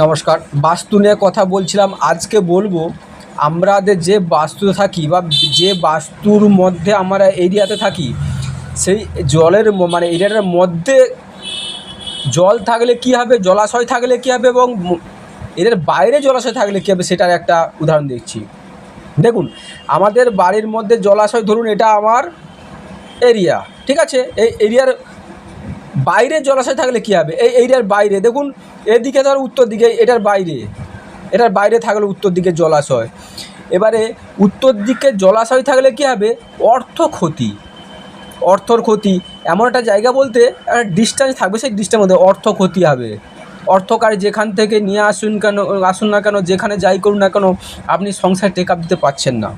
নমস্কার। বাস্তু নিয়ে কথা বলছিলাম। আজকে বলব আমাদের যে বাস্তু থাকি বা যে বাস্তুর মধ্যে আমরা এরিয়াতে থাকি, সেই জলের মানে এরিয়াটার মধ্যে জল থাকলে কী হবে, জলাশয় থাকলে কী হবে এবং এদের বাইরে জলাশয় থাকলে কী হবে সেটার একটা উদাহরণ দেখছি। দেখুন, আমাদের বাড়ির মধ্যে জলাশয়, ধরুন এটা আমার এরিয়া, ঠিক আছে? এই এরিয়ার বাইরে জলাশয় থাকলে কী হবে? এই এরিয়ার বাইরে, দেখুন, এদিকে ধর উত্তর দিকে, এটার বাইরে। এটার বাইরে থাকলে উত্তর দিকে জলাশয়। এবারে উত্তর দিকে জলাশয় থাকলে কী হবে? অর্থ ক্ষতি। অর্থর ক্ষতি। এমন একটা জায়গা বলতে, একটা ডিস্টেন্স থাকবে, সেই ডিস্টেন্সের মধ্যে অর্থ ক্ষতি হবে। অর্থকার যেখান থেকে নিয়ে আসুন কেন, আসুন না কেন, যেখানে যাই করুন না কেন, আপনি সংসার টেক আপ দিতে পারছেন না।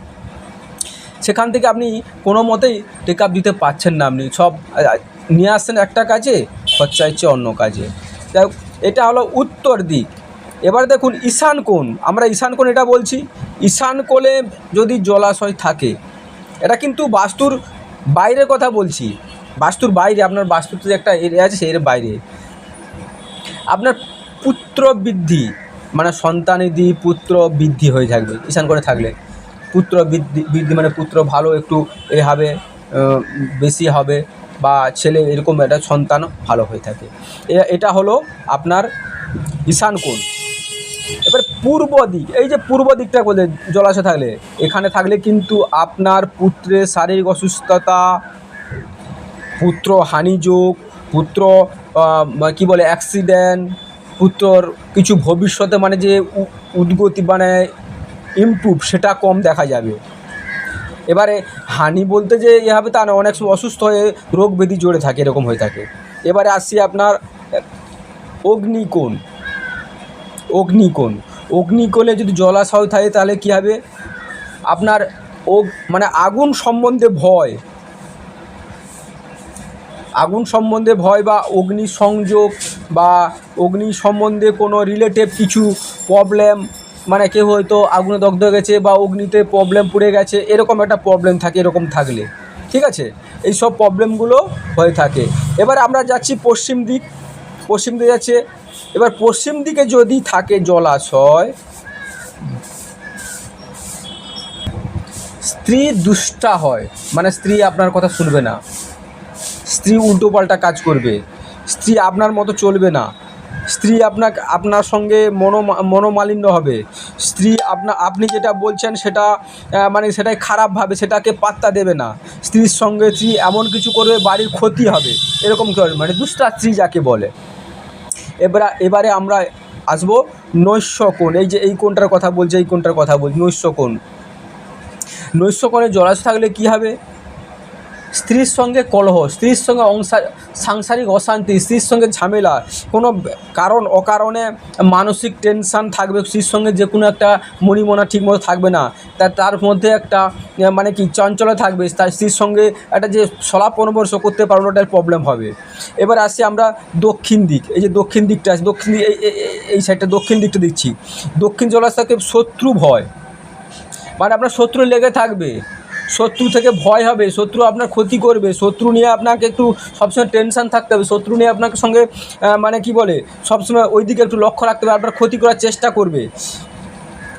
সেখান থেকে আপনি কোনো মতেই টেক আপ দিতে পারছেন না আপনি। সব নিয়ে আসছেন একটা কাজে, খরচা হচ্ছে অন্য কাজে। যাই এটা হলো উত্তর দিক। এবার দেখুন, ঈশান কোণ। আমরা ঈশান কোণ এটা বলছি। ঈশান কোণে যদি জলাশয় থাকে, এটা কিন্তু বাস্তুর বাইরের কথা বলছি। বাস্তুর বাইরে, আপনার বাস্তুতে একটা এরিয়া আছে, সেই বাইরে। আপনার পুত্র বৃদ্ধি মানে সন্তানেদি পুত্র বৃদ্ধি হয়ে থাকবে, ঈশান করে থাকলে। পুত্র বৃদ্ধি বৃদ্ধি মানে পুত্র ভালো একটু এ হবে বেশি হবে। বা ছেলে এরকম একটা সন্তান ভালো হয়ে থাকে। এটা হলো আপনার ঈশান কোণ। এবার পূর্ব দিক, এই যে পূর্ব দিকটা বলে জলাশয় থাকলে, এখানে থাকলে কিন্তু আপনার পুত্রের শারীরিক অসুস্থতা, পুত্র হানিযোগ, পুত্র কি বলে অ্যাক্সিডেন্ট পুত্রর কিছু ভবিষ্যতে মানে যে উদ্গতি মানে ইমপ্রুভ সেটা কম দেখা যাবে। এবারে হানি বলতে যে ইয়ে হবে তা না, অনেক সময় অসুস্থ হয়ে রোগ ব্যাধি জড়ে থাকে, এরকম হয়ে থাকে। এবারে আসছি আপনার, অগ্নিকোণ। অগ্নিকোণ। অগ্নিকোণে যদি জলাশয় থাকে তাহলে কী হবে? আপনার ও মানে আগুন সম্বন্ধে ভয়। আগুন সম্বন্ধে ভয় বা অগ্নি সংযোগ বা অগ্নি সম্বন্ধে কোনো রিলেটিভ কিছু প্রবলেম মানে কেউ হয়তো আগুনে দগ্ধ হয়ে গেছে বা অগ্নিতে প্রবলেম পড়ে গেছে, এরকম একটা প্রবলেম থাকে, এরকম থাকলে। ঠিক আছে? এই সব প্রবলেমগুলো হয়ে থাকে। এবার আমরা যাচ্ছি পশ্চিম দিক। পশ্চিম দিকে যাচ্ছে। এবার পশ্চিম দিকে যদি থাকে জলাশয়, স্ত্রী দুষ্টা হয়। মানে স্ত্রী আপনার কথা শুনবে না। স্ত্রী উল্টোপাল্টা কাজ করবে। স্ত্রী আপনার মতো চলবে না। স্ত্রী আপনাকে আপনার সঙ্গে মনো মনোমালিন্য হবে। স্ত্রী আপনা আপনি যেটা বলছেন সেটা মানে সেটাই খারাপ ভাবে, সেটাকে পাত্তা দেবে না। স্ত্রীর সঙ্গে স্ত্রী এমন কিছু করবে, বাড়ির ক্ষতি হবে। এরকম কি হবে? মানে দুষ্টা স্ত্রী যাকে বলে। এবারে এবারে আমরা আসব নৈশ কোণ এই যে এই কোণটার কথা বলছে, এই কোণটার কথা বলছি নৈশ কোণ কোণে জলাশয় থাকলে কী হবে? স্ত্রীর সঙ্গে কলহ, স্ত্রীর সঙ্গে সাংসারিক অশান্তি, স্ত্রীর সঙ্গে ঝামেলা, কোনো কারণ অকারণে মানসিক টেনশান থাকবে, স্ত্রীর সঙ্গে যে কোনো একটা মণিমনা ঠিকমতো থাকবে না। তা, তার মধ্যে একটা মানে কি, চঞ্চলা থাকবে, তার স্ত্রীর সঙ্গে একটা যে সলা পরামর্শ করতে পারব ওটার প্রবলেম হবে। এবার আসি আমরা দক্ষিণ দিক, এই যে দক্ষিণ দিকটা আছে, দক্ষিণ দিক, এই- সাইডটা দক্ষিণ দিকটা দেখছি। দক্ষিণ জলাশয়কে শত্রু ভয় মানে আপনার শত্রু লেগে থাকবে। শত্রু থেকে ভয় হবে, শত্রু আপনার ক্ষতি করবে, শত্রু নিয়ে আপনাকে একটু সবসময় টেনশান থাকতে হবে, শত্রু নিয়ে আপনাকে সঙ্গে মানে কি বলে, সবসময় ওই দিকে একটু লক্ষ্য রাখতে হবে, আপনার ক্ষতি করার চেষ্টা করবে।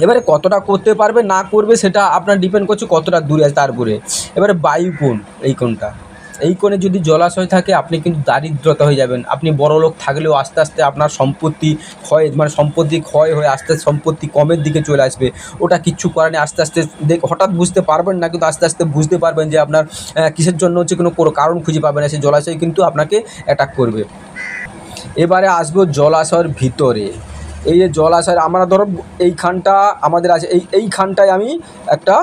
এবারে কতটা করতে পারবে, না করবে, সেটা আপনার ডিপেন্ড করছে কতটা দূরে তার উপরে এবারে বায়ু কোণ, এই কোণটা। এই কোণে যদি জলাশয় থাকে, আপনি কিন্তু দারিদ্রতা হয়ে যাবেন। আপনি বড় লোক থাকলেও আস্তে আস্তে আপনার সম্পত্তি ক্ষয় মানে সম্পত্তি ক্ষয় হয়ে আস্তে আস্তে সম্পত্তি কমের দিকে চলে আসবে। ওটা কিচ্ছু করার নেই, আস্তে আস্তে দেখ, হঠাৎ বুঝতে পারবেন না, কিন্তু আস্তে আস্তে বুঝতে পারবেন যে আপনার কিসের জন্য হচ্ছে কোনো কারণ খুঁজে পাবেন না সেই জলাশয় কিন্তু আপনাকে অ্যাটাক করবে। এবারে আসব জলাশয়ের ভিতরে। এই যে জলাশয় আমরা ধরো এইখানটা আমাদের আছে, এই, এইখানটায় আমি একটা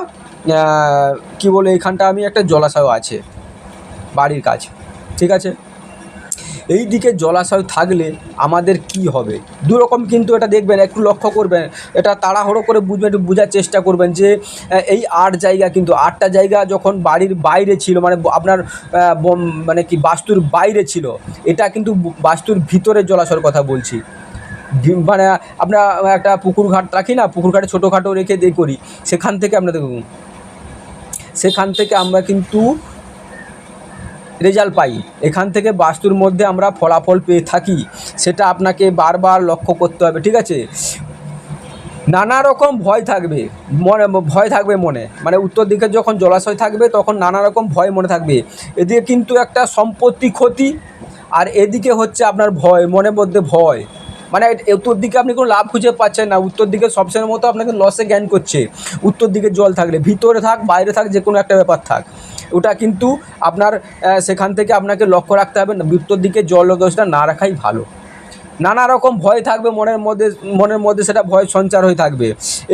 কি বলে, এইখানটা আমি একটা জলাশয় আছে। বাড়ির কাজ, ঠিক আছে? এই দিকে জলাশয় থাকলে আমাদের কি হবে? দুরকম কিন্তু এটা দেখবেন, একটু লক্ষ্য করবেন, এটা তাড়াহুড়ো করে বুঝবেন, একটু বোঝার চেষ্টা করবেন যে এই আট জায়গা কিন্তু, আটটা জায়গা যখন বাড়ির বাইরে ছিল মানে আপনার মানে কি, বাস্তুর বাইরে ছিল, এটা কিন্তু বাস্তুর ভিতরে জলাশয়ের কথা বলছি। মানে আমরা একটা পুকুর ঘাট রাখি না, পুকুর ঘাটে ছোটোখাটো রেখে দিয়ে করি, সেখান থেকে দেখুন, সেখান থেকে আমরা কিন্তু রেজাল্ট পাই। এখান থেকে বাস্তুর মধ্যে আমরা ফলাফল পেয়ে থাকি, সেটা আপনাকে বারবার লক্ষ্য করতে হবে, ঠিক আছে? নানা রকম ভয় থাকবে, মনে, ভয় থাকবে মনে। মানে উত্তর দিকে যখন জলাশয় থাকবে, তখন নানা রকম ভয় মনে থাকবে। এদিকে কিন্তু একটা সম্পত্তি ক্ষতি, আর এদিকে হচ্ছে আপনার ভয় মনের মধ্যে ভয়। মানে উত্তর দিকে আপনি কোনো লাভ খুঁজে পাচ্ছেন না, উত্তর দিকে সবসময় মতো আপনাকে লসে জ্ঞান করছে। উত্তর দিকে জল থাকলে, ভিতরে থাক, বাইরে থাক, যে কোনো একটা ব্যাপার থাক। ওটা কিন্তু আপনার সেখান থেকে আপনাকে লক্ষ্য রাখতে হবে উত্তর দিকে জল দোষটা না রাখাই ভালো। নানা রকম ভয় থাকবে, মনের মধ্যে মনের মধ্যে সেটা ভয় সঞ্চার হয়ে থাকবে।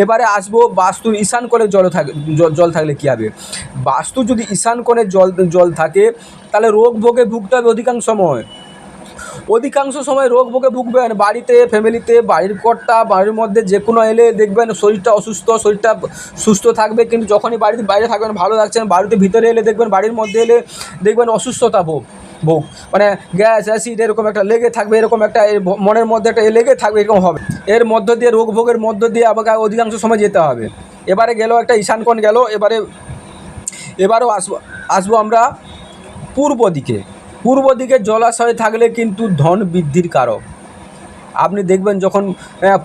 এবারে আসব বাস্তুর ঈশান কোণে জল থাকে জল থাকলে কী হবে? বাস্তু যদি ঈশান কোণে জল জল থাকে, তাহলে রোগ ভোগে ভুগতে হবে অধিকাংশ সময়। অধিকাংশ সময় রোগ ভোগে ভুগবেন। বাড়িতে, ফ্যামিলিতে, বাড়ির কর্তা, বাড়ির মধ্যে যে কোনো এলে দেখবেন শরীরটা অসুস্থ, শরীরটা সুস্থ থাকবে। কিন্তু যখনই বাড়িতে বাইরে থাকবেন, ভালো থাকছেন বাড়িতে ভিতরে এলে দেখবেন, বাড়ির মধ্যে এলে দেখবেন অসুস্থতা ভোগ ভোগ। মানে গ্যাস, অ্যাসিড এরকম একটা লেগে থাকবে, এরকম একটা মনের মধ্যে একটা লেগে থাকবে, এরকম হবে। এর মধ্য দিয়ে, রোগ ভোগের মধ্য দিয়ে আমাকে অধিকাংশ সময় যেতে হবে। এবারে গেল একটা ঈশানকোণ গেল, এবারে, এবারও আসব আসব আমরা পূর্ব দিকে। পূর্ব দিকে জলাশয় থাকলে কিন্তু ধন বৃদ্ধির কারক। আপনি দেখবেন যখন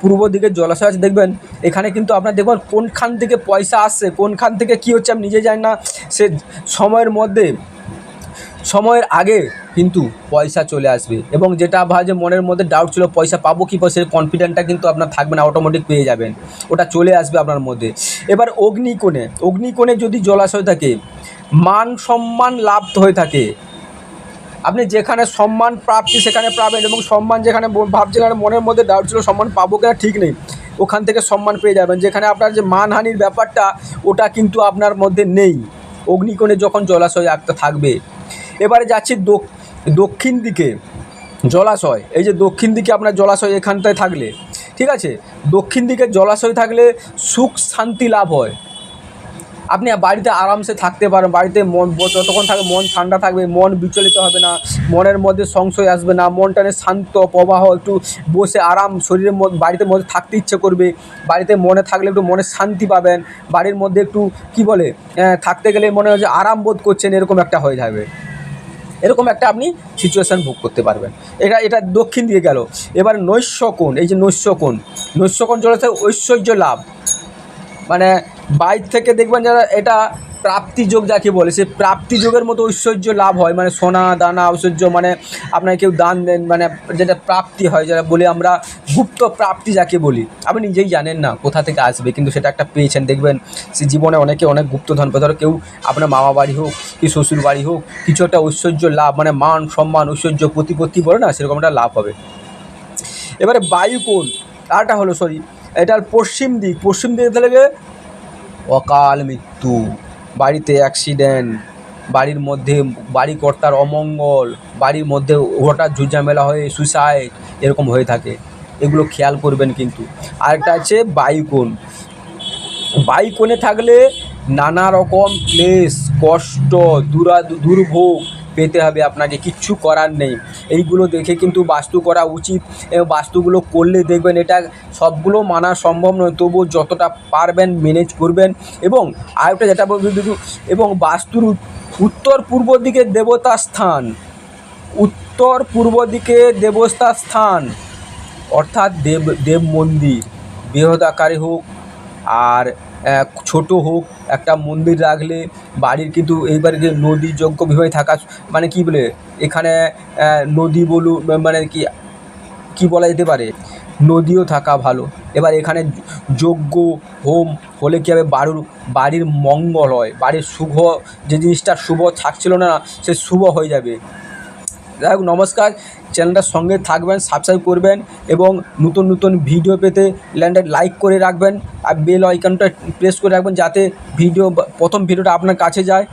পূর্ব দিকে জলাশয় আছে, দেখবেন এখানে কিন্তু আপনার দেখবেন কোনখান থেকে পয়সা আসছে, কোনখান থেকে কী হচ্ছে আপনি নিজে জানেন না। সে সময়ের মধ্যে, সময়ের আগে কিন্তু পয়সা চলে আসবে এবং যেটা ভাবে মনের মধ্যে ডাউট ছিল, পয়সা পাবো কি পাবো সেই কনফিডেন্টটা কিন্তু আপনার থাকবে না অটোমেটিক পেয়ে যাবেন। ওটা চলে আসবে আপনার মধ্যে। এবার অগ্নিকোণে অগ্নিকোণে যদি জলাশয় থাকে, মান সম্মান লাভ হয়ে থাকে আপনি যেখানে সম্মান প্রাপ্তি সেখানে পাবেন এবং সম্মান যেখানে আর মনের মধ্যে ডাউট ছিল সম্মান পাবো কিনা ঠিক নেই, ওখান থেকে সম্মান পেয়ে যাবেন। যেখানে আপনার যে মানহানির ব্যাপারটা, ওটা কিন্তু আপনার মধ্যে নেই। অগ্নিকোণে যখন জলাশয় আঁকতে থাকবে। এবারে যাচ্ছি দক- দক্ষিণ দিকে, জলাশয়। এই যে দক্ষিণ দিকে আপনার জলাশয় এখানটায় থাকলে, ঠিক আছে? দক্ষিণ দিকে জলাশয় থাকলে সুখ শান্তি লাভ হয়। আপনি বাড়িতে আরামসে থাকতে পারেন, বাড়িতে মন যতক্ষণ থাকবে, মন ঠান্ডা থাকবে, মন বিচলিত হবে না, মনের মধ্যে সংশয় আসবে না মনটানে শান্ত প্রবাহ, একটু বসে আরাম, শরীরের মধ্যে, বাড়িতে মধ্যে থাকতে ইচ্ছে করবে, বাড়িতে মনে থাকলে একটু মনে শান্তি পাবেন, বাড়ির মধ্যে একটু, কি বলে থাকতে গেলে মনে হয় যে আরাম বোধ করছেন, এরকম একটা হয়ে যাবে। এরকম একটা আপনি সিচুয়েশান ভোগ করতে পারবেন। এটা এটা দক্ষিণ দিকে গেল। এবার নৈশ্যকোণ এই যে নৈশ্যকোণ নৈশ্যকোণ চলেছে ঐশ্বর্য লাভ। মানে বাইর থেকে দেখবেন যারা এটা প্রাপ্তি যোগ যাকে বলে সে প্রাপ্তি যোগের মতো ঐশ্বর্য লাভ হয়। মানে সোনা, দানা, ঐশ্বর্য মানে আপনাকে কেউ দান দেন মানে যেটা প্রাপ্তি হয়, যারা বলি আমরা গুপ্ত প্রাপ্তি যাকে বলি। আপনি নিজেই জানেন না কোথা থেকে আসবে, কিন্তু সেটা একটা পেয়েছেন। দেখবেন সে জীবনে অনেকে অনেক গুপ্তধন পায়। ধরো কেউ আপনার মামা বাড়ি হোক কি শ্বশুর বাড়ি হোক, কিছু একটা ঐশ্বর্য লাভ মানে মান, সম্মান, ঐশ্বর্য, প্রতিপত্তি বলে না, সেরকম একটা লাভ হবে। এবারে বায়ু বায়ুকোণ, আরটা হলো সরি এটার পশ্চিম দিক, পশ্চিম দিকে থেকে অকাল মৃত্যু, বাড়িতে অ্যাক্সিডেন্ট বাড়ির মধ্যে বাড়ি কর্তার অমঙ্গল, বাড়ির মধ্যে হঠাৎ ঝুঁঝামেলা হয়ে সুইসাইড এরকম হয়ে থাকে। এগুলো খেয়াল করবেন কিন্তু। আরেকটা আছে বাইকোন। বাইকোণে থাকলে নানা রকম ক্লেশ, কষ্ট দুরা দুর্ভোগ পেতে হবে, আপনাকে কিচ্ছু করার নেই। এইগুলো দেখে কিন্তু বাস্তু করা উচিত। বাস্তুগুলো করলে দেখবেন এটা সবগুলো মানা সম্ভব নয়, তবুও যতটা পারবেন ম্যানেজ করবেন। এবং আরেকটা যেটা এবং বাস্তুর উত্তর পূর্ব দিকে দেবতা স্থান। উত্তর পূর্ব দিকে দেবতা স্থান, অর্থাৎ দেব দেব মন্দির। বৃহদাকারে হোক আর ছোট হোক, একটা মন্দির রাখলে বাড়ির কিন্তু এইবারে যে নদী যজ্ঞ বিভাগে থাকা মানে কি বলে, এখানে নদী বলুন মানে কি কি বলা যেতে পারে, নদীও থাকা ভালো। এবার এখানে যজ্ঞ, হোম হলে কী হবে বাড়ির বাড়ির মঙ্গল হয়, বাড়ির শুভ, যে জিনিসটা শুভ থাকছিল না, সে শুভ হয়ে যাবে। যাই হোক, নমস্কার। চ্যানেলটার সঙ্গে থাকবেন সাবস্ক্রাইব করবেন এবং নতুন নতুন ভিডিও পেতে ল্যান্ডে লাইক করে রাখবেন আর বেল আইকনটা প্রেস করে রাখবেন যাতে ভিডিও প্রথম ভিডিওটা আপনার কাছে যায়।